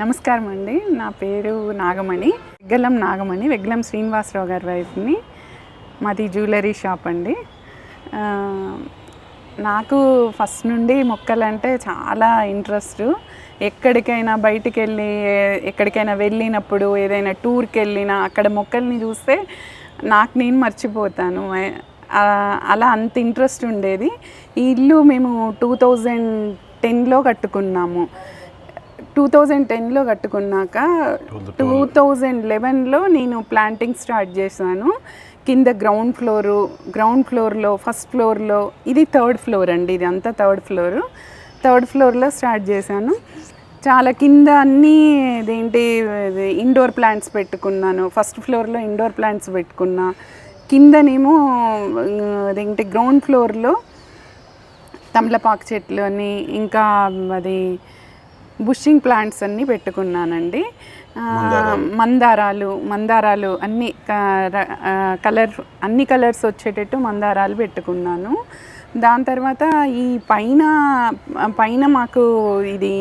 నమస్కారం అండి నా పేరు నాగమణి. వెగ్గలం నాగమణి. వెగ్గలం శ్రీనివాసరావు గారి వైఫ్ని మాది జ్యువెలరీ షాప్ అండి. నాకు ఫస్ట్ నుండి మొక్కలంటే చాలా ఇంట్రెస్ట్. ఎక్కడికైనా బయటికి వెళ్ళి ఎక్కడికైనా వెళ్ళినప్పుడు ఏదైనా టూర్కి వెళ్ళినా అక్కడ మొక్కల్ని చూస్తే నాకు నేను మర్చిపోతాను. అలా అంత ఇంట్రెస్ట్ ఉండేది. ఈ ఇల్లు మేము టూ థౌజండ్ టెన్లో కట్టుకున్నాము. టూ థౌజండ్ టెన్లో కట్టుకున్నాక టూ థౌజండ్ లెవెన్లో నేను ప్లాంటింగ్ స్టార్ట్ చేశాను. కింద గ్రౌండ్ ఫ్లోరు గ్రౌండ్ ఫ్లోర్లో ఫస్ట్ ఫ్లోర్లో ఇది థర్డ్ ఫ్లోర్ అండి ఇది అంతా థర్డ్ ఫ్లోరు. థర్డ్ ఫ్లోర్లో స్టార్ట్ చేశాను. చాలా కింద అన్నీ ఇదేంటి ఇండోర్ ప్లాంట్స్ పెట్టుకున్నాను. ఫస్ట్ ఫ్లోర్లో ఇండోర్ ప్లాంట్స్ పెట్టుకున్నా. కిందనేమో అదేంటి గ్రౌండ్ ఫ్లోర్లో తమలపాకు చెట్లు అని ఇంకా అది బుషింగ్ ప్లాంట్స్ అన్నీ పెట్టుకున్నానండి. మందారాలు. మందారాలు అన్ని కలర్ అన్ని కలర్స్ వచ్చేటట్టు మందారాలు పెట్టుకున్నాను. దాని తర్వాత ఈ పైన పైన మాకు ఇది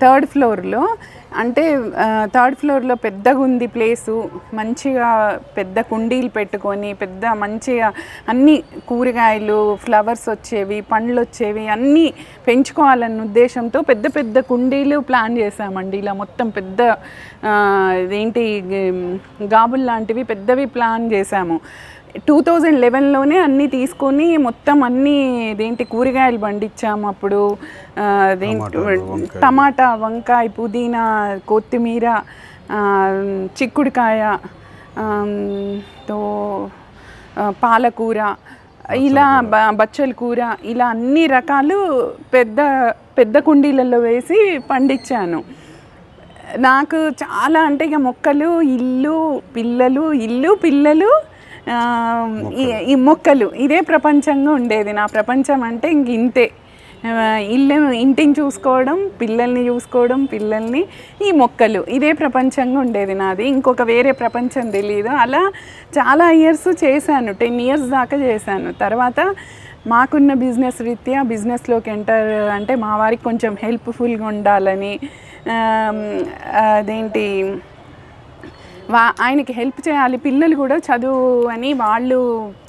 థర్డ్ ఫ్లోర్లో అంటే థర్డ్ ఫ్లోర్లో పెద్దగా ఉంది ప్లేసు మంచిగా పెద్ద కుండీలు పెట్టుకొని పెద్ద మంచిగా అన్ని కూరగాయలు ఫ్లవర్స్ వచ్చేవి పండ్లు వచ్చేవి అన్నీ పెంచుకోవాలన్న ఉద్దేశంతో పెద్ద పెద్ద కుండీలు ప్లాన్ చేసామండి ఇలా మొత్తం పెద్ద ఏంటి ఇదేంటి గాబుల్ లాంటివి పెద్దవి ప్లాన్ చేసాము టూ థౌజండ్ లెవెన్లోనే అన్నీ తీసుకొని మొత్తం అన్నీ ఇదేంటి కూరగాయలు పండించాము అప్పుడు. టమాటా వంకాయ. పుదీనా కొత్తిమీర చిక్కుడుకాయ తో పాలకూర ఇలా బచ్చల కూర ఇలా అన్ని రకాలు పెద్ద పెద్ద కుండీలలో వేసి పండించాను. నాకు చాలా అంటే ఇక మొక్కలు ఇల్లు పిల్లలు ఇల్లు పిల్లలు ఈ- ఈ మొక్కలు. ఇదే ప్రపంచంగా ఉండేది. నా ప్రపంచం అంటే ఇంక ఇంతే. ఇల్లు ఇంటిని చూసుకోవడం పిల్లల్ని చూసుకోవడం పిల్లల్ని ఈ మొక్కలు. ఇదే ప్రపంచంగా ఉండేది నాది. ఇంకొక వేరే ప్రపంచం తెలియదు అలా చాలా ఇయర్స్ చేశాను. టెన్ ఇయర్స్ దాకా చేశాను. తర్వాత మాకున్న బిజినెస్ రీత్యా బిజినెస్లోకి ఎంటర్ అంటే మా వారికి కొంచెం హెల్ప్ఫుల్గా ఉండాలని అదేంటి వా ఆయనకి హెల్ప్ చేయాలి. పిల్లలు కూడా చదువు అని వాళ్ళు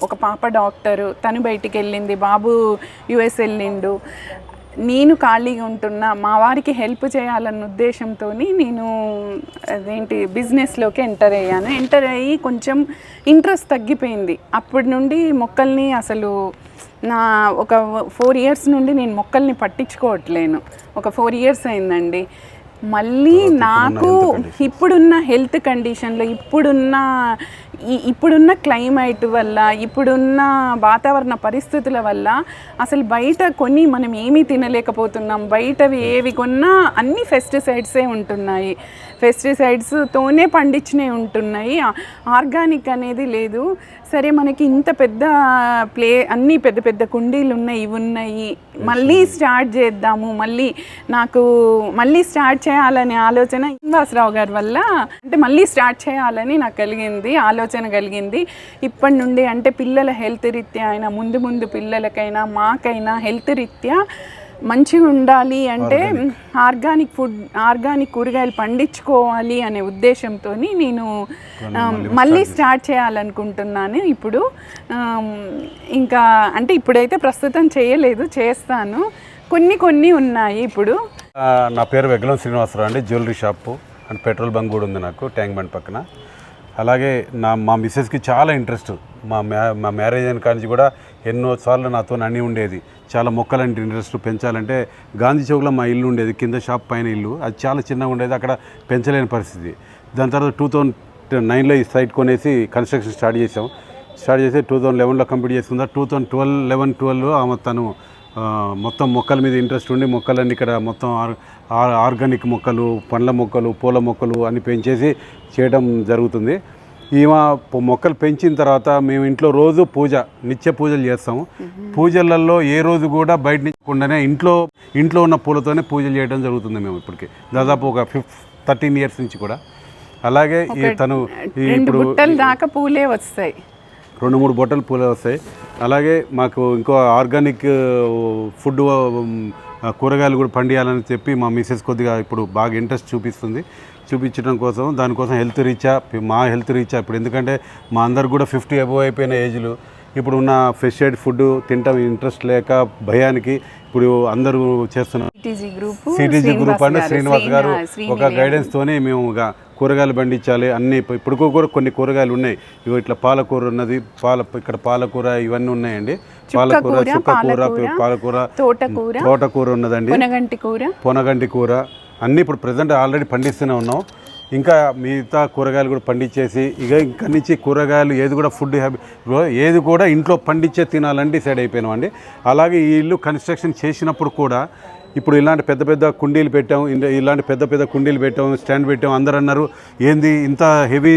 ఒక పాప డాక్టరు తను బయటికి వెళ్ళింది బాబు యుఎస్ వెళ్ళిండు. నేను ఖాళీగా ఉంటున్నా మా వారికి హెల్ప్ చేయాలన్న ఉద్దేశంతో నేను అదేంటి బిజినెస్లోకి ఎంటర్ అయ్యాను. ఎంటర్ అయ్యి కొంచెం ఇంట్రెస్ట్ తగ్గిపోయింది. అప్పటి నుండి మొక్కల్ని అసలు నా ఒక ఫోర్ ఇయర్స్ నుండి నేను మొక్కల్ని పట్టించుకోవట్లేను. ఒక ఫోర్ ఇయర్స్ అయిందండి. మళ్ళీ నాకు ఇప్పుడున్న హెల్త్ కండిషన్లో ఇప్పుడున్న ఇప్పుడున్న క్లైమేట్ వల్ల ఇప్పుడున్న వాతావరణ పరిస్థితుల వల్ల అసలు బయట కొన్ని మనం ఏమీ తినలేకపోతున్నాం. బయటవి ఏవి కొన్నా అన్ని పెస్టిసైడ్సే ఉంటున్నాయి. పెస్టిసైడ్స్తోనే పండించినవి ఉంటున్నాయి. ఆర్గానిక్ అనేది లేదు. సరే మనకి ఇంత పెద్ద ప్లే అన్ని పెద్ద పెద్ద కుండీలు ఉన్నాయి ఇవి ఉన్నాయి. మళ్ళీ స్టార్ట్ చేద్దాము. మళ్ళీ నాకు మళ్ళీ స్టార్ట్ చేయాలనే ఆలోచన శ్రీనివాసరావు గారి వల్ల. అంటే మళ్ళీ స్టార్ట్ చేయాలని నాకు కలిగింది ఆలోచన కలిగింది. ఇప్పటి నుండి అంటే పిల్లల హెల్త్ రీత్యా అయినా ముందు ముందు పిల్లలకైనా మాకైనా హెల్త్ రీత్యా మంచిగా ఉండాలి అంటే ఆర్గానిక్. ఫుడ్ ఆర్గానిక్ కూరగాయలు పండించుకోవాలి అనే ఉద్దేశంతో నేను మళ్ళీ స్టార్ట్ చేయాలనుకుంటున్నాను. ఇప్పుడు ఇంకా అంటే ఇప్పుడైతే ప్రస్తుతం చేయలేదు చేస్తాను. కొన్ని కొన్ని ఉన్నాయి ఇప్పుడు. నా పేరు వెగ్గలం శ్రీనివాసరావు అండి. Jewellery shop and petrol bunk కూడా ఉంది నాకు ట్యాంక్ బండ్ పక్కన. అలాగే నా మా మిస్సెస్కి చాలా ఇంట్రెస్ట్. మా మ్యా మా మ్యారేజ్ అయిన కానించి కూడా ఎన్నో సార్లు నాతో అన్నీ ఉండేది. చాలా మొక్కలంటే ఇంట్రెస్ట్ పెంచాలంటే గాంధీ చౌక్లో మా ఇల్లు ఉండేది కింద షాప్ పైన ఇల్లు. అది చాలా చిన్నగా ఉండేది అక్కడ పెంచలేని పరిస్థితి. దాని తర్వాత టూ థౌజండ్ నైన్లో ఈ సైట్ కొనేసి కన్స్ట్రక్షన్ స్టార్ట్ చేసాం స్టార్ట్ చేసి టూ థౌజండ్ లెవెన్లో కంప్లీట్ చేసుకుందా టూ థౌజండ్ ట్వెల్వ్ లెవెన్ ట్వెల్వ్లో ఆమె తను మొత్తం మొక్కల మీద ఇంట్రెస్ట్ ఉండి మొక్కలన్నీ ఇక్కడ మొత్తం ఆర్ ఆర్గానిక్ మొక్కలు పండ్ల మొక్కలు పూల మొక్కలు అన్ని పెంచేసి చేయడం జరుగుతుంది. ఈమె మొక్కలు పెంచిన తర్వాత మేము ఇంట్లో రోజు పూజ నిత్య పూజలు చేస్తాము. పూజలలో ఏ రోజు కూడా బయట నుంచకుండానే ఇంట్లో ఇంట్లో ఉన్న పూలతోనే పూజలు చేయడం జరుగుతుంది మేము ఇప్పటికి. దాదాపు ఒక ఫిఫ్ థర్టీన్ ఇయర్స్ నుంచి కూడా. అలాగే ఈ తను ఇప్పుడు బుట్టల దాకా పూలే వస్తాయి. రెండు మూడు బొట్టలు పూలు వస్తాయి. అలాగే మాకు ఇంకో ఆర్గానిక్ ఫుడ్ కూరగాయలు కూడా పండియాలని చెప్పి మా మిసెస్ కొద్దిగా ఇప్పుడు బాగా ఇంట్రెస్ట్ చూపిస్తుంది. చూపించడం కోసం దానికోసం హెల్త్ రీచా మా హెల్త్ రీచా ఇప్పుడు. ఎందుకంటే మా అందరు కూడా ఫిఫ్టీ అబోవ్ అయిపోయిన ఏజ్లు ఇప్పుడు ఉన్న ఫ్రెష్ ఎయిడ్ ఫుడ్ తింటాం ఇంట్రెస్ట్ లేక భయానికి ఇప్పుడు అందరూ చేస్తున్నారు. సిటీజీ గ్రూప్ అంటే శ్రీనివాస్ గారు ఒక గైడెన్స్ తోని మేము కూరగాయలు పండించాలి అన్ని ఇప్పుడు కూడా కొన్ని కూరగాయలు ఉన్నాయి. ఇవి ఇట్లా పాలకూర ఉన్నది పాల ఇక్కడ పాలకూర ఇవన్నీ ఉన్నాయండి. పాలకూర చుక్కకూర పాలకూర తోటకూర తోటకూర ఉన్నదండి. పునగంటి కూర. పొనగంటి కూర అన్నీ ఇప్పుడు ప్రజెంట్ ఆల్రెడీ పండిస్తూనే ఉన్నాం. ఇంకా మిగతా కూరగాయలు కూడా పండించేసి ఇక ఇంకా నుంచి కూరగాయలు ఏది కూడా ఫుడ్ హ్యాబి ఏది కూడా ఇంట్లో పండించే తినాలని డిసైడ్ అయిపోయినామండి. అలాగే ఈ ఇల్లు కన్స్ట్రక్షన్ చేసినప్పుడు కూడా ఇప్పుడు ఇలాంటి పెద్ద పెద్ద కుండీలు పెట్టాం ఇలాంటి పెద్ద పెద్ద కుండీలు పెట్టాం స్టాండ్ పెట్టాం అందరూ అన్నారు ఏంది ఇంత హెవీ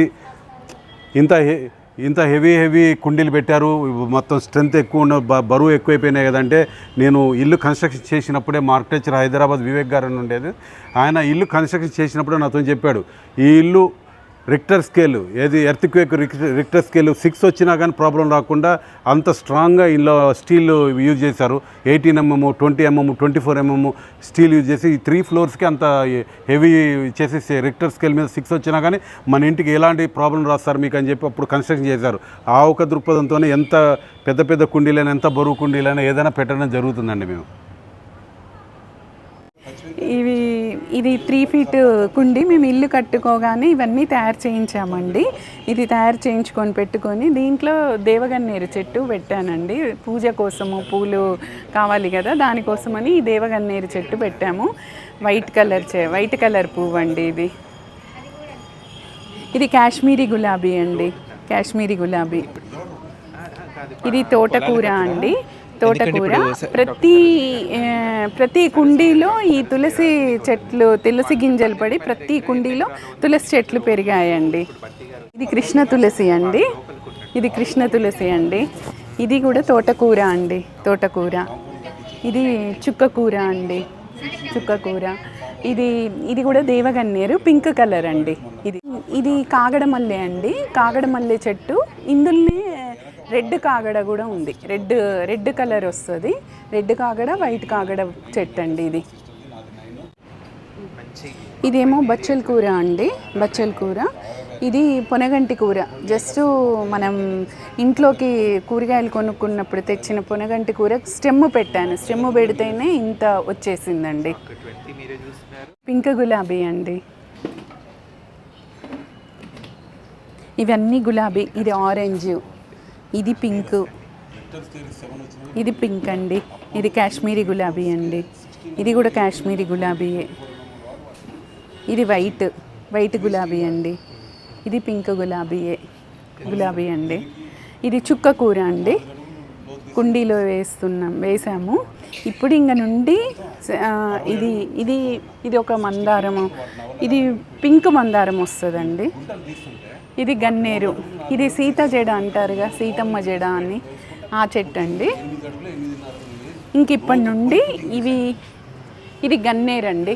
ఇంత హె- ఇంత హెవీ హెవీ కుండీలు పెట్టారు. మొత్తం స్ట్రెంత్ ఎక్కువ ఉన్న బ- బరువు ఎక్కువైపోయినాయి కదంటే నేను ఇల్లు కన్స్ట్రక్షన్ చేసినప్పుడే మా ఆర్కిటెక్చర్ హైదరాబాద్ వివేక్ గారు అని ఉండేది. ఆయన ఇల్లు కన్స్ట్రక్షన్ చేసినప్పుడే నాతో చెప్పాడు ఈ ఇల్లు రిక్టర్ స్కేల్ ఏది ఎర్త్క్వేక్ రిక్టర్ స్కేల్ సిక్స్ వచ్చినా కానీ ప్రాబ్లం రాకుండా అంత స్ట్రాంగ్గా ఇందులో స్టీల్ యూజ్ చేశారు. Eighteen mm twenty mm twenty four mm steel use చేసి ఈ త్రీ ఫ్లోర్స్కి అంత హెవీ చేసేసి రిక్టర్ స్కేల్ మీద సిక్స్ వచ్చినా కానీ మన ఇంటికి ఎలాంటి ప్రాబ్లం రాస్తారు మీకు అని చెప్పి అప్పుడు కన్స్ట్రక్షన్ చేశారు. ఆ ఒక దృక్పథంతోనే ఎంత పెద్ద పెద్ద కుండీలైనా ఎంత బరువు కుండీలైనా ఏదైనా పెట్టడం జరుగుతుందండి మేము. ఇవి ఇది త్రీ ఫీట్ కుండి. మేము ఇల్లు కట్టుకోగానే ఇవన్నీ తయారు చేయించామండి. ఇది తయారు చేయించుకొని పెట్టుకొని దీంట్లో దేవగన్నేరు చెట్టు పెట్టానండి. పూజ కోసము పూలు కావాలి కదా దానికోసమని ఈ దేవగన్నేరు చెట్టు పెట్టాము. వైట్ కలర్ చే వైట్ కలర్ పువ్వు అండి ఇది. ఇది కాశ్మీరీ గులాబీ అండి. కాశ్మీరీ గులాబీ. ఇది తోటకూర అండి. తోటకూర. ప్రతి ప్రతి కుండీలో ఈ తులసి చెట్లు తులసి గింజలు పడి ప్రతి కుండీలో తులసి చెట్లు పెరిగాయండి. ఇది కృష్ణ తులసి అండి. ఇది కృష్ణ తులసి అండి. ఇది కూడా తోటకూర అండి. తోటకూర. ఇది చుక్కకూర అండి. చుక్కకూర ఇది ఇది కూడా దేవగన్నేరు పింక్ కలర్ అండి. ఇది ఇది కాగడమల్లె అండి. కాగడమల్లె చెట్టు. ఇందులోనే రెడ్ కాగడ కూడా ఉంది. రెడ్ రెడ్ కలర్ వస్తుంది. రెడ్ కాగడ వైట్ కాగడ చెట్టు అండి ఇది. ఇదేమో బచ్చల కూర అండి. బచ్చల కూర. ఇది పొనగంటి కూర. జస్ట్ మనం ఇంట్లోకి కూరగాయలు కొనుక్కున్నప్పుడు తెచ్చిన పొనగంటి కూర స్టెమ్ పెట్టాను. స్టెమ్ పెడితేనే ఇంత వచ్చేసిందండి. పింక్ గులాబీ అండి. ఇవన్నీ గులాబీ. ఇది ఆరెంజ్. ఇది పింక్. ఇది పింక్ అండి. ఇది కాశ్మీరీ గులాబీ అండి. ఇది కూడా కాశ్మీరీ గులాబీయే ఇది వైట్. వైట్ గులాబీ అండి. ఇది పింక్ గులాబీయే గులాబీ అండి. ఇది చుక్క కూర అండి. కుండీలో వేస్తున్నాం వేసాము. ఇప్పుడు ఇంక నుండి ఇది ఇది ఇది ఒక మందారము ఇది పింక్ మందారం వస్తుందండి. ఇది గన్నేరు. ఇది సీత జడ అంటారుగా సీతమ్మ జడ అని. ఆ చెట్టు అండి. ఇంక ఇప్పటి నుండి ఇవి ఇది గన్నేరు అండి.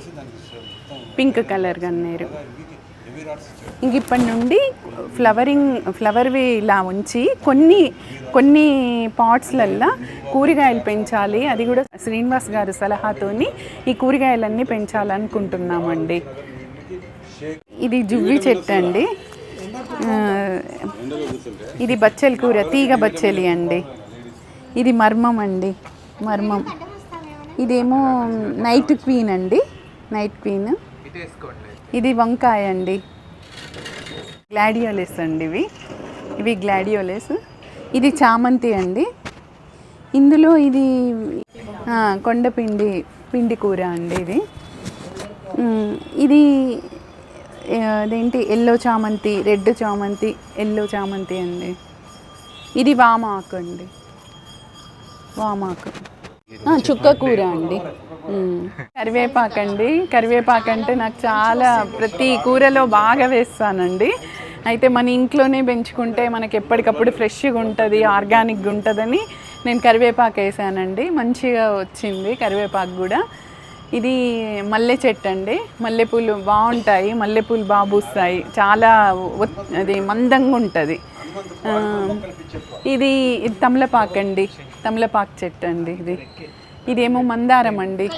పింక్ కలర్ గన్నేరు. ఇంక ఇప్పటి నుండి ఫ్లవరింగ్ ఫ్లవర్వి ఇలా ఉంచి కొన్ని కొన్ని పాట్స్లల్లో కూరగాయలు పెంచాలి. అది కూడా శ్రీనివాస్ గారి సలహాతోని ఈ కూరగాయలన్నీ పెంచాలనుకుంటున్నామండి. ఇది జువ్వి చెట్టు అండి. ఇది బచ్చలి కూర తీగ బచ్చలి అండి. ఇది మర్మం అండి మర్మం. ఇదేమో నైట్ క్వీన్ అండి నైట్ క్వీన్. ఇది వంకాయ అండి. గ్లాడియోలెస్ అండి ఇవి. ఇవి గ్లాడియోలెస్. ఇది చామంతి అండి. ఇందులో ఇది కొండపిండి పిండి కూర అండి ఇది. ఇది అదేంటి? ఎల్లో చామంతి రెడ్ చామంతి ఎల్లో చామంతి అండి. ఇది వామాకు అండి. వామాకు. చుక్క కూర అండి. కరివేపాకు అండి. కరివేపాకు అంటే నాకు చాలా ప్రతి కూరలో బాగా వేస్తానండి. అయితే మన ఇంట్లోనే పెంచుకుంటే మనకి ఎప్పటికప్పుడు ఫ్రెష్గా ఉంటుంది ఆర్గానిక్గా ఉంటుందని నేను కరివేపాకు వేసానండి. మంచిగా వచ్చింది కరివేపాకు కూడా. ఇది మల్లె చెట్టు అండి. మల్లెపూలు బాగుంటాయి. మల్లెపూలు బాగా చాలా అది మందంగా ఉంటుంది. ఇది ఇది తమలపాకు అండి. తమలపాకు చెట్టు అండి ఇది. ఇదేమో మందారం అండి.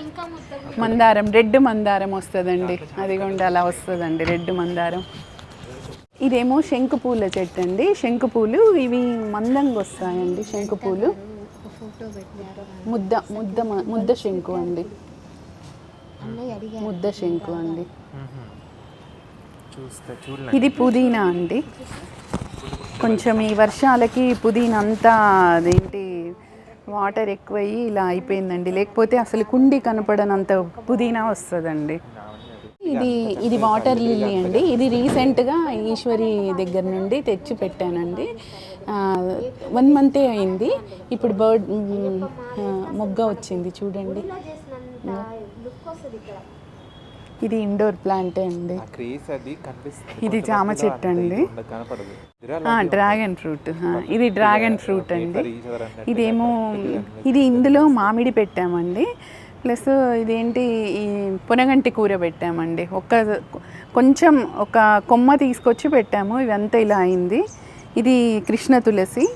మందారం రెడ్ మందారం వస్తుందండి. అదిగోండి అలా వస్తుందండి. రెడ్ మందారం. ఇదేమో శంకుపూల చెట్టు అండి. శంకుపూలు ఇవి మందంగా వస్తాయండి. శంకుపూలు ముద్ద ముద్ద మ- ముద్ద శంకు అండి. ముద్ద శంకు అండి. ఇది పుదీనా అండి. కొంచెం ఈ వర్షాలకి పుదీనా అంతా అదేంటి వాటర్ ఎక్కువయ్యి ఇలా అయిపోయిందండి. లేకపోతే అసలు కుండి కనపడనంత పుదీనా వస్తుందండి. ఇది ఇది వాటర్ లిల్లీ అండి. ఇది రీసెంట్గా ఈశ్వరి దగ్గర నుండి తెచ్చి పెట్టానండి. వన్ మంతే అయింది. ఇప్పుడు బర్డ్ మొగ్గ వచ్చింది చూడండి. ఇది ఇండోర్ ప్లాంటే అండి. ఇది జామ చెట్టు అండి. Dragon fruit. ఇది డ్రాగన్ ఫ్రూట్ అండి. ఇదేమో ఇది ఇందులో మామిడి పెట్టామండి. ప్లస్ ఇదేంటి ఈ పునగంటి కూర పెట్టామండి. ఒక్క కొంచెం ఒక కొమ్మ తీసుకొచ్చి పెట్టాము. ఇదంతా ఇలా అయింది. ఇది కృష్ణ తులసి.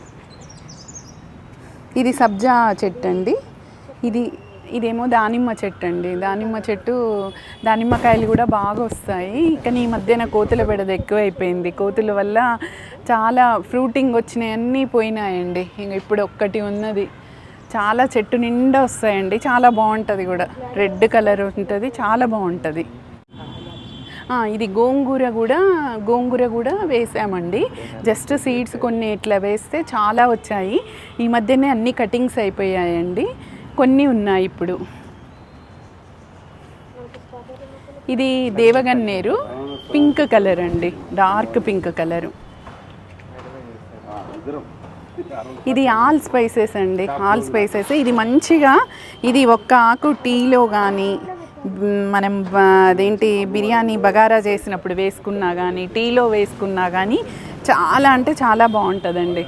ఇది సబ్జా చెట్టు అండి. ఇది ఇదేమో దానిమ్మ చెట్టు అండి. దానిమ్మ చెట్టు దానిమ్మకాయలు కూడా బాగా వస్తాయి. కానీ ఈ మధ్యన కోతుల బెడద ఎక్కువైపోయింది. కోతుల వల్ల చాలా ఫ్రూటింగ్ వచ్చినాయి అన్నీ పోయినాయండి. ఇంక ఇప్పుడు ఒక్కటి ఉన్నది. చాలా చెట్టు నిండా వస్తాయండి. చాలా బాగుంటుంది కూడా. రెడ్ కలర్ ఉంటుంది చాలా బాగుంటుంది. ఇది గోంగూర కూడా గోంగూర కూడా వేసామండి. జస్ట్ సీడ్స్ కొన్ని ఇట్లా వేస్తే చాలా వచ్చాయి. ఈ మధ్యనే అన్ని కటింగ్స్ అయిపోయాయండి. కొన్ని ఉన్నాయి ఇప్పుడు. ఇది దేవగన్నేరు పింక్ కలర్ అండి. Dark pink colour. ఇది ఆల్ స్పైసెస్ అండి. All spices. ఇది మంచిగా ఇది ఒక్క ఆకు టీలో కానీ మనం అదేంటి బిర్యానీ బగారా చేసినప్పుడు వేసుకున్నా కానీ టీలో వేసుకున్నా కానీ చాలా అంటే చాలా బాగుంటుందండి.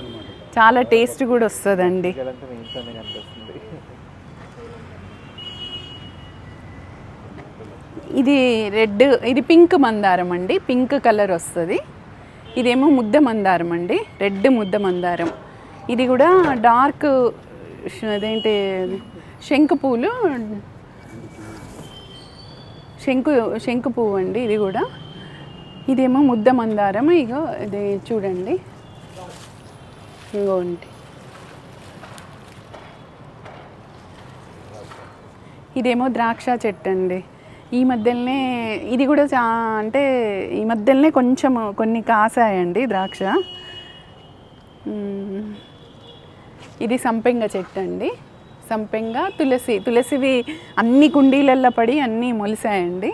చాలా టేస్ట్ కూడా వస్తుందండి ఇదంతా మీ ఇంట్లోనే కనిపిస్తుంది ఇది రెడ్ ఇది పింక్ మందారం అండి. పింక్ కలర్ వస్తుంది. ఇదేమో ముద్ద మందారం అండి. రెడ్ ముద్ద మందారం. ఇది కూడా డార్క్ అదేంటి శంకు పూలు. శంకు శంకు పువ్వు అండి ఇది కూడా. ఇదేమో ముద్ద మందారం. ఇగో ఇది చూడండి. ఇంకోండి ఇదేమో ద్రాక్ష చెట్టు అండి. ఈ మధ్యలోనే ఇది కూడా చా అంటే ఈ మధ్యలోనే కొంచెం కొన్ని కాసాయండి ద్రాక్ష. ఇది సంపెంగ చెట్టు అండి సంపెంగ తులసి తులసివి అన్ని కుండీలల్లో పడి అన్నీ మొలిసాయండి.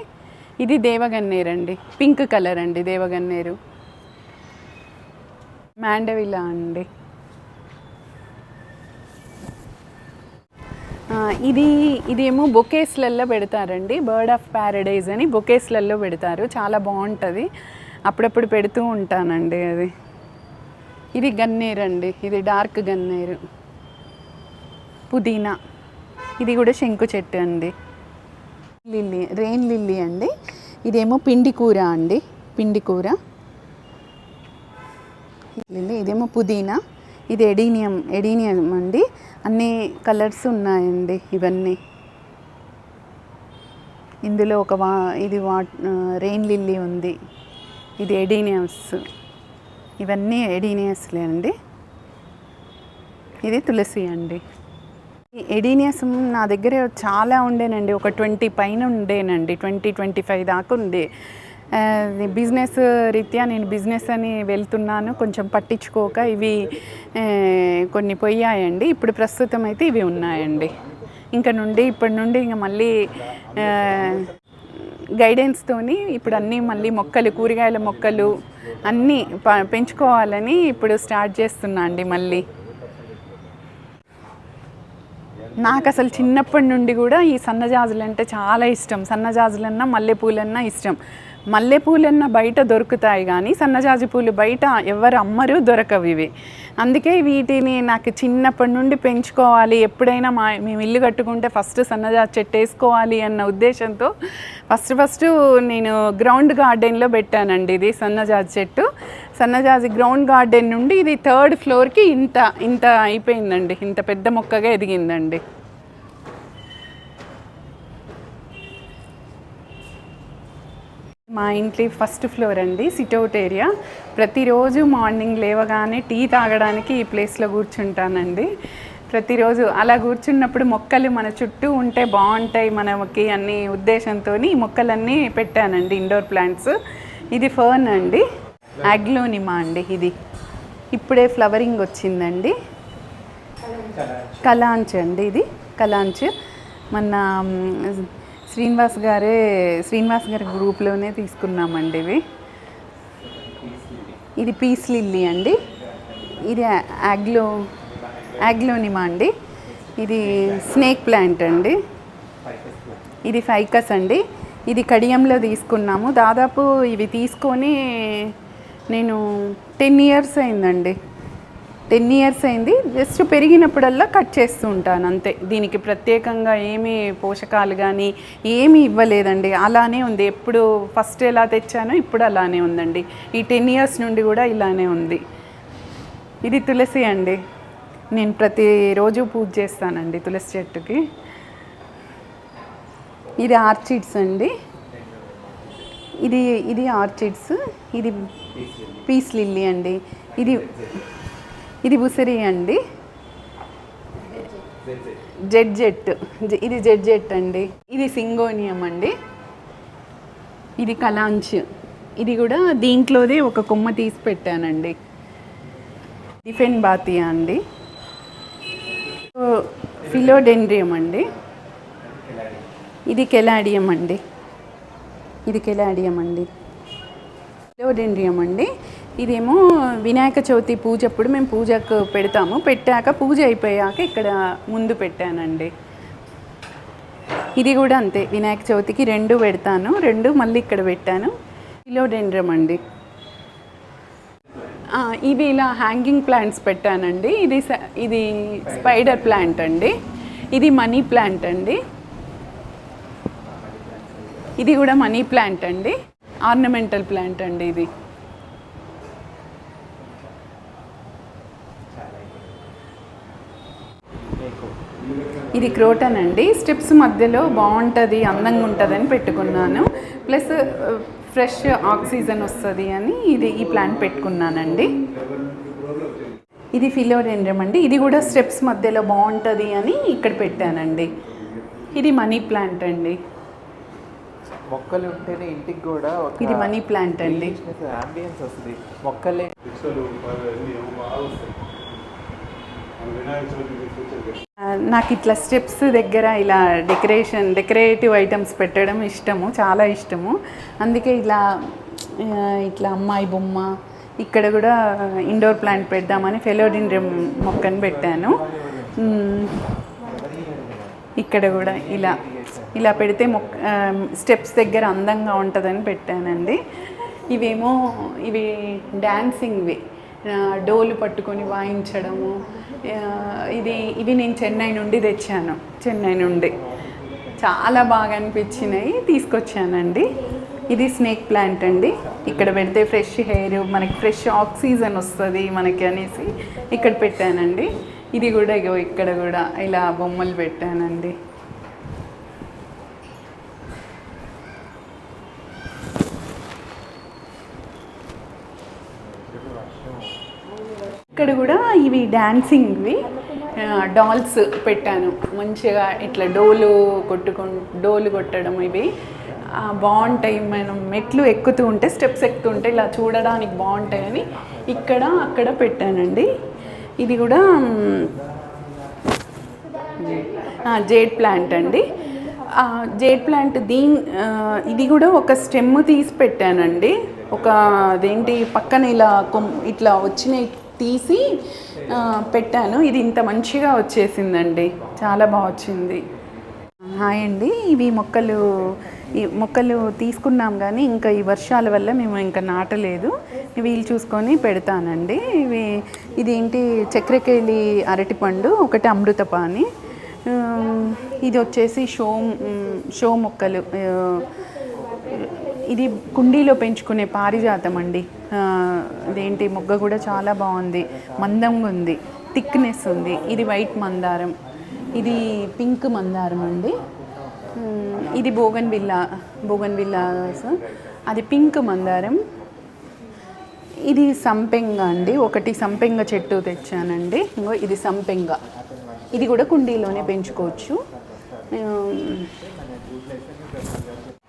ఇది దేవగన్నేరు అండి పింక్ కలర్ అండి దేవగన్నేరు. మ్యాండవిలా అండి. ఇది ఇదేమో బొకేస్లలో పెడతారండి. బర్డ్ ఆఫ్ ప్యారడైజ్ అని బొకేస్లలో పెడతారు. చాలా బాగుంటుంది. అప్పుడప్పుడు పెడుతూ ఉంటానండి అది. ఇది గన్నేరు అండి. ఇది డార్క్ గన్నేరు. పుదీనా. ఇది కూడా శంకు చెట్టు అండి. లిల్లీ రెయిన్ లిల్లీ అండి. ఇదేమో పిండి కూర అండి. పిండి కూర. లిల్లీ ఇదేమో పుదీనా. ఇది ఎడీనియం ఎడీనియం అండి. అన్ని కలర్స్ ఉన్నాయండి ఇవన్నీ. ఇందులో ఒక వా ఇది వా రెయిన్ లిల్లీ ఉంది. ఇది ఎడీనియస్ ఇవన్నీ ఎడీనియస్లే అండి. ఇది తులసి అండి. ఈ ఎడీనియస్ నా దగ్గర చాలా ఉండేనండి. ఒక ట్వంటీ పైన ఉండేనండి. ట్వంటీ ట్వంటీ ఫైవ్ దాకా ఉండే. బిజినెస్ రీత్యా నేను బిజినెస్ అని వెళ్తున్నాను. కొంచెం పట్టించుకోక ఇవి కొన్ని పోయాయండి. ఇప్పుడు ప్రస్తుతం అయితే ఇవి ఉన్నాయండి. ఇంకా నుండి ఇప్పటి నుండి ఇంకా మళ్ళీ గైడెన్స్తోని ఇప్పుడు అన్నీ మళ్ళీ మొక్కలు కూరగాయల మొక్కలు అన్నీ ప- పెంచుకోవాలని ఇప్పుడు స్టార్ట్ చేస్తున్నా అండి మళ్ళీ. నాకు అసలు చిన్నప్పటి నుండి కూడా ఈ సన్నజాజులు అంటే చాలా ఇష్టం. సన్నజాజులన్నా మల్లెపూలన్నా ఇష్టం. మల్లెపూలన్నా బయట దొరుకుతాయి కానీ సన్నజాజి పూలు బయట ఎవరు అమ్మరు దొరకవు ఇవి. అందుకే వీటిని నాకు చిన్నప్పటి నుండి పెంచుకోవాలి. ఎప్పుడైనా మా మేము ఇల్లు కట్టుకుంటే ఫస్ట్ సన్నజాజి చెట్టు వేసుకోవాలి అన్న ఉద్దేశంతో ఫస్ట్ ఫస్ట్ నేను గ్రౌండ్ గార్డెన్లో పెట్టానండి ఇది సన్నజాజి చెట్టు. సన్నజాజి గ్రౌండ్ గార్డెన్ నుండి ఇది థర్డ్ ఫ్లోర్కి ఇంత ఇంత అయిపోయిందండి. ఇంత పెద్ద మొక్కగా ఎదిగిందండి. మా ఇంటి ఫస్ట్ ఫ్లోర్ అండి సిట్అవుట్ ఏరియా ప్రతిరోజు మార్నింగ్ లేవగానే టీ తాగడానికి ఈ ప్లేస్లో కూర్చుంటానండి. ప్రతిరోజు అలా కూర్చున్నప్పుడు మొక్కలు మన చుట్టూ ఉంటే బాగుంటాయి మనకి అన్ని ఉద్దేశంతో ఈ మొక్కలన్నీ పెట్టానండి ఇండోర్ ప్లాంట్స్ ఇది ఫర్న్ అండి అగ్లోనిమా అండి ఇది. ఇప్పుడే ఫ్లవరింగ్ వచ్చిందండి. కలాంచ్ అండి ఇది కలాంచ్ మన శ్రీనివాస్ గారే శ్రీనివాస్ గారి గ్రూప్లోనే తీసుకున్నామండి ఇవి. ఇది పీస్ లిల్లీ అండి. ఇది యాగ్లో యాగ్లోనిమా అండి. ఇది స్నేక్ ప్లాంట్ అండి. ఇది ఫైకస్ అండి. ఇది కడియంలో తీసుకున్నాము. దాదాపు ఇవి తీసుకొని నేను టెన్ ఇయర్స్ అయిందండి. టెన్ ఇయర్స్ అయింది. జస్ట్ పెరిగినప్పుడల్లా కట్ చేస్తూ ఉంటాను అంతే. దీనికి ప్రత్యేకంగా ఏమీ పోషకాలు కానీ ఏమీ ఇవ్వలేదండి. అలానే ఉంది. ఎప్పుడు ఫస్ట్ ఎలా తెచ్చానో ఇప్పుడు అలానే ఉందండి. ఈ టెన్ ఇయర్స్ నుండి కూడా ఇలానే ఉంది. ఇది తులసి అండి. నేను ప్రతిరోజు పూజ చేస్తానండి తులసి చెట్టుకి. ఇది ఆర్చిడ్స్ అండి. ఇది ఇది ఆర్చిడ్స్. ఇది పీస్ లిల్లీ అండి. ఇది ఇది బుసరి అండి. Z Z. ఇది జెడ్ జెట్ అండి. ఇది సింగోనియం అండి. ఇది కలాంచ్. ఇది కూడా దీంట్లోదే ఒక కొమ్మ తీసి పెట్టానండి. డిఫెన్ బాతియా అండి. ఫిలోడెండ్రియం అండి. ఇది కెలాడియం అండి. ఇది కెలాడియం అండి. ఫిలోడెండ్రియం అండి. ఇదేమో వినాయక చవితి పూజ అప్పుడు మేము పూజకు పెడతాము. పెట్టాక పూజ అయిపోయాక ఇక్కడ ముందు పెట్టానండి. ఇది కూడా అంతే. వినాయక చవితికి రెండు పెడతాను. రెండు మళ్ళీ ఇక్కడ పెట్టాను. ఫిలోడెండ్రం అండి. ఇది ఇలా హ్యాంగింగ్ ప్లాంట్స్ పెట్టానండి. ఇది స- ఇది స్పైడర్ ప్లాంట్ అండి. ఇది మనీ ప్లాంట్ అండి. ఇది కూడా మనీ ప్లాంట్ అండి. ఆర్నమెంటల్ ప్లాంట్ అండి ఇది. ఇది క్రోటన్ అండి. స్టెప్స్ మధ్యలో బాగుంటుంది అందంగా ఉంటుందని పెట్టుకున్నాను. ప్లస్ ఫ్రెష్ ఆక్సిజన్ వస్తుంది అని ఇది ఈ ప్లాంట్ పెట్టుకున్నానండి. ఇది ఫిలోడెండ్రమ్ అండి. ఇది కూడా స్టెప్స్ మధ్యలో బాగుంటుంది అని ఇక్కడ పెట్టానండి. ఇది మనీ ప్లాంట్ అండి. మొక్కలు ఉంటేనే ఇంటికి కూడా ఇది మనీ ప్లాంట్ అండి. అంబియన్స్ వస్తుంది. మొక్కలే నాకు ఇట్లా స్టెప్స్ దగ్గర ఇలా డెకరేషన్ డెకరేటివ్ ఐటమ్స్ పెట్టడం ఇష్టము చాలా ఇష్టము. అందుకే ఇలా ఇట్లా అమ్మాయి బొమ్మ ఇక్కడ కూడా ఇండోర్ ప్లాంట్ పెడదామని ఫెలోడిండ్రమ్ మొక్కను పెట్టాను. ఇక్కడ కూడా ఇలా ఇలా పెడితే మొక్క స్టెప్స్ దగ్గర అందంగా ఉంటుందని పెట్టానండి. ఇవేమో ఇవి డ్యాన్సింగ్వి డోలు పట్టుకొని వాయించడము. ఇది ఇవి నేను చెన్నై నుండి తెచ్చాను. చెన్నై నుండి. చాలా బాగా అనిపించినాయి. తీసుకొచ్చానండి. ఇది స్నేక్ ప్లాంట్ అండి. ఇక్కడ పెడితే ఫ్రెష్ హెయిర్ మనకి ఫ్రెష్ ఆక్సిజన్ వస్తుంది మనకి అనేసి ఇక్కడ పెట్టానండి. ఇది కూడా ఇగో ఇక్కడ కూడా ఇలా బొమ్మలు పెట్టానండి. ఇక్కడ కూడా ఇవి డాన్సింగ్వి డాల్స్ పెట్టాను. మంచిగా ఇట్లా డోలు కొట్టుకు డోలు కొట్టడం ఇవి. బాగుంటాయి. మనం మెట్లు ఎక్కుతూ ఉంటే స్టెప్స్ ఎక్కుతుంటే ఇలా చూడడానికి బాగుంటాయని ఇక్కడ అక్కడ పెట్టానండి. ఇది కూడా జేడ్ ప్లాంట్ అండి. జేడ్ ప్లాంట్ దీని ఇది కూడా ఒక స్టెమ్ తీసి పెట్టానండి. ఒక అదేంటి పక్కన ఇలా కొమ్ ఇట్లా వచ్చినాయి తీసి పెట్టాను. ఇది ఇంత మంచిగా వచ్చేసిందండి. చాలా బాగా వచ్చింది. హాయ్ అండి. ఇవి మొక్కలు ఈ మొక్కలు తీసుకున్నాం కానీ ఇంకా ఈ వర్షాల వల్ల మేము ఇంకా నాటలేదు. వీలు చూసుకొని పెడతానండి. ఇవి ఇదేంటి? చక్రకేళి అరటిపండు ఒకటి అమృతపాని ఇది వచ్చేసి షో షో మొక్కలు. ఇది కుండీలో పెంచుకునే పారిజాతం అండి. అదేంటి ఇదేంటి? మొగ్గ కూడా చాలా బాగుంది. మందంగా ఉంది. థిక్నెస్ ఉంది. ఇది వైట్ మందారం. ఇది పింక్ మందారం అండి. ఇది బోగన్ విల్లా బోగన్ విల్లాస్ అది పింక్ మందారం. ఇది సంపెంగ అండి. ఒకటి సంపెంగ చెట్టు తెచ్చానండి. ఇంకో ఇది సంపెంగ. ఇది కూడా కుండీలోనే పెంచుకోవచ్చు.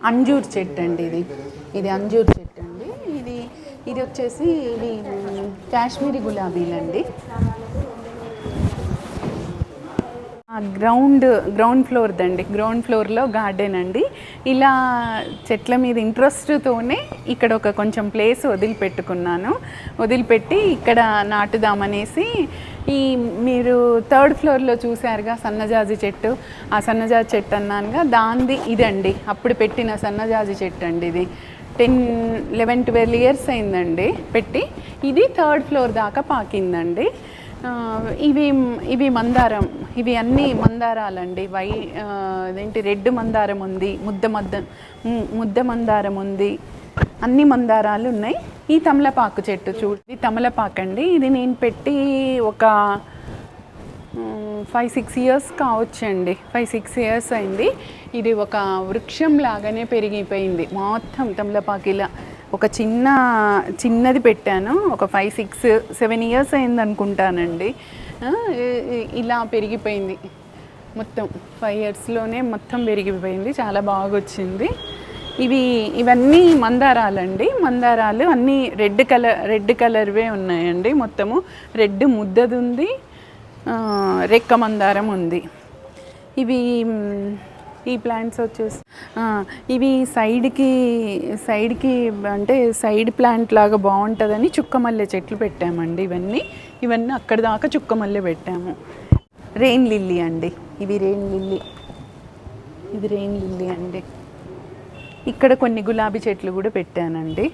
అంజూర్ చెట్టు అండి ఇది. ఇది అంజూర్ చెట్టు అండి. ఇది ఇది వచ్చేసి ఇది కాశ్మీరీ గులాబీలండి ఆ, గ్రౌండ్ గ్రౌండ్ ఫ్లోర్దండి గ్రౌండ్ ఫ్లోర్లో గార్డెన్ అండి. ఇలా చెట్ల మీద ఇంట్రెస్ట్తోనే ఇక్కడ ఒక కొంచెం ప్లేస్ వదిలిపెట్టుకున్నాను. వదిలిపెట్టి ఇక్కడ నాటుదామనేసి ఈ మీరు థర్డ్ ఫ్లోర్లో చూసారుగా సన్నజాజి చెట్టు. ఆ సన్నజాజి చెట్టు అన్నానుగా. దాంది ఇదండి. అప్పుడు పెట్టిన సన్నజాజి చెట్టు అండి ఇది. టెన్ లెవెన్ ట్వెల్వ్ ఇయర్స్ అయిందండి పెట్టి. ఇది థర్డ్ ఫ్లోర్ దాకా పాకిందండి. ఇవి ఇవి మందారం ఇవి అన్నీ మందారాలండి. వై అదేంటి రెడ్ మందారం ఉంది ముద్ద మద్ద ముద్ద మందారం ఉంది. అన్ని మందారాలు ఉన్నాయి. ఈ తమలపాకు చెట్టు చూడు ఇది తమలపాకు అండి ఇది నేను పెట్టి ఒక ఫైవ్ సిక్స్ ఇయర్స్ కావచ్చండి. ఫైవ్ సిక్స్ ఇయర్స్ అయింది. ఇది ఒక వృక్షం లాగానే పెరిగిపోయింది. మొత్తం తమలపాకిలా ఒక చిన్న చిన్నది పెట్టాను. ఒక ఫైవ్ సిక్స్ సెవెన్ ఇయర్స్ అయింది అనుకుంటానండి ఇలా పెరిగిపోయింది. మొత్తం ఫైవ్ ఇయర్స్లోనే మొత్తం పెరిగిపోయింది. చాలా బాగా వచ్చింది ఇవి ఇవన్నీ మందారాలండి. మందారాలు అన్నీ రెడ్ కలర్ రెడ్ కలర్వే ఉన్నాయండి మొత్తము. రెడ్ ముద్దది ఉంది రెక్క మందారం ఉంది. ఇవి ఈ ప్లాంట్స్ వచ్చేసి ఇవి సైడ్కి సైడ్కి అంటే సైడ్ ప్లాంట్ లాగా బాగుంటుందని చుక్కమల్లె చెట్లు పెట్టామండి ఇవన్నీ. ఇవన్నీ అక్కడి దాకా చుక్కమల్లె పెట్టాము. రెయిన్ లిల్లీ అండి. ఇవి రెయిన్ లిల్లీ ఇది రెయిన్ లిల్లీ అండి. ఇక్కడ కొన్ని గులాబీ చెట్లు కూడా పెట్టానండి.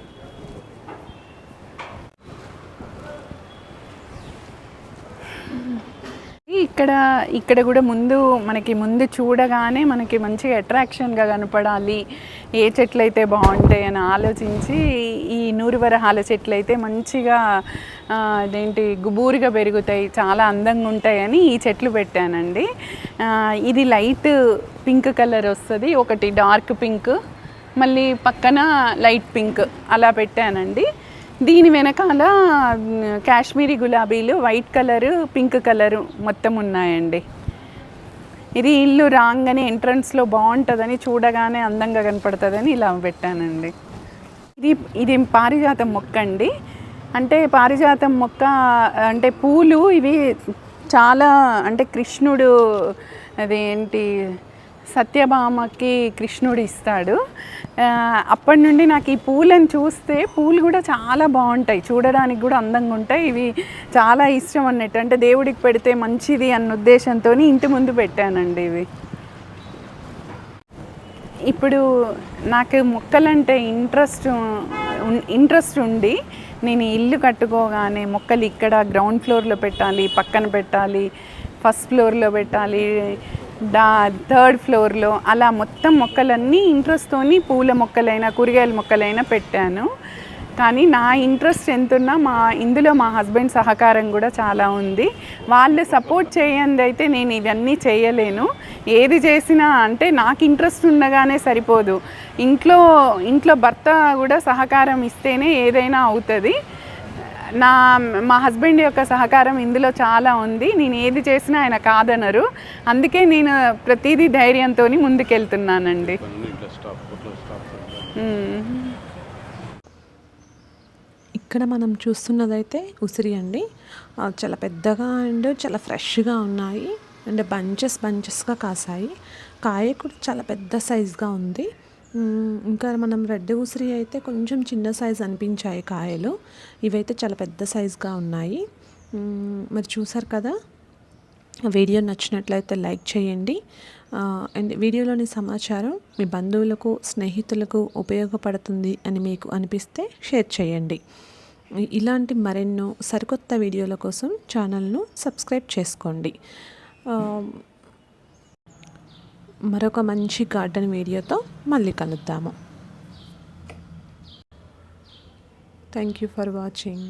ఇక్కడ ఇక్కడ కూడా ముందు మనకి ముందు చూడగానే మనకి మంచిగా అట్రాక్షన్గా కనపడాలి. ఏ చెట్లు అయితే బాగుంటాయి అని ఆలోచించి ఈ నూరువరహాల చెట్లు అయితే మంచిగా అదేంటి గుబూరుగా పెరుగుతాయి చాలా అందంగా ఉంటాయని ఈ చెట్లు పెట్టానండి. ఇది లైట్ పింక్ కలర్ వస్తుంది ఒకటి డార్క్ పింక్ మళ్ళీ పక్కన లైట్ పింక్ అలా పెట్టానండి. దీని వెనకాల కాశ్మీరీ గులాబీలు వైట్ కలరు పింక్ కలరు మొత్తం ఉన్నాయండి. ఇది ఇల్లు రాగానే ఎంట్రన్స్లో బాగుంటుందని చూడగానే అందంగా కనపడుతుందని ఇలా పెట్టానండి. ఇది ఇది పారిజాతం మొక్క అండి. అంటే పారిజాతం మొక్క అంటే పూలు ఇవి చాలా అంటే కృష్ణుడు అదేంటి సత్యభామకి కృష్ణుడు ఇస్తాడు. అప్పటి నుండి నాకు ఈ పూలను చూస్తే పూలు కూడా చాలా బాగుంటాయి. చూడడానికి కూడా అందంగా ఉంటాయి. ఇవి చాలా ఇష్టం అన్నట్టు. అంటే దేవుడికి పెడితే మంచిది అన్న ఉద్దేశంతో ఇంటి ముందు పెట్టానండి ఇవి. ఇప్పుడు నాకు మొక్కలంటే ఇంట్రెస్ట్ ఇంట్రెస్ట్ ఉండి నేను ఇల్లు కట్టుకోగానే మొక్కలు ఇక్కడ గ్రౌండ్ ఫ్లోర్లో పెట్టాలి పక్కన పెట్టాలి ఫస్ట్ ఫ్లోర్లో పెట్టాలి డా థర్డ్ ఫ్లోర్లో అలా మొత్తం మొక్కలన్నీ ఇంట్రెస్ట్తోని పూల మొక్కలైనా కూరగాయల మొక్కలైనా పెట్టాను. కానీ నా ఇంట్రెస్ట్ ఎంతున్నా మా ఇందులో మా హస్బెండ్ సహకారం కూడా చాలా ఉంది. వాళ్ళు సపోర్ట్ చేయండి అయితే నేను ఇవన్నీ చేయలేను. ఏది చేసినా అంటే నాకు ఇంట్రెస్ట్ ఉండగానే సరిపోదు. ఇంట్లో ఇంట్లో భర్త కూడా సహకారం ఇస్తేనే ఏదైనా అవుతుంది. నా మా హస్బెండ్ యొక్క సహకారం ఇందులో చాలా ఉంది. నేను ఏది చేసినా ఆయన కాదనరు. అందుకే నేను ప్రతిదీ ధైర్యంతో ముందుకెళ్తున్నానండి. ఇక్కడ మనం చూస్తున్నదైతే ఉసిరి అండి. చాలా పెద్దగా అండ్ చాలా ఫ్రెష్గా ఉన్నాయి. అండ్ బంచెస్ బంచెస్గా కాసాయి. కాయ కూడా చాలా పెద్ద సైజ్గా ఉంది. ఇంకా మనం రెడ్ ఉసిరి అయితే కొంచెం చిన్న సైజ్ అనిపించాయి కాయలు. ఇవైతే చాలా పెద్ద సైజ్గా ఉన్నాయి. మరి చూసారు కదా? వీడియో నచ్చినట్లయితే లైక్ చేయండి. అండ్ వీడియోలోని సమాచారం మీ బంధువులకు స్నేహితులకు ఉపయోగపడుతుంది అని మీకు అనిపిస్తే షేర్ చేయండి. ఇలాంటి మరెన్నో సరికొత్త వీడియోల కోసం ఛానల్ను సబ్స్క్రైబ్ చేసుకోండి. మరొక మంచి గార్డెన్ వీడియోతో మళ్ళీ కలుద్దాము. Thank you for watching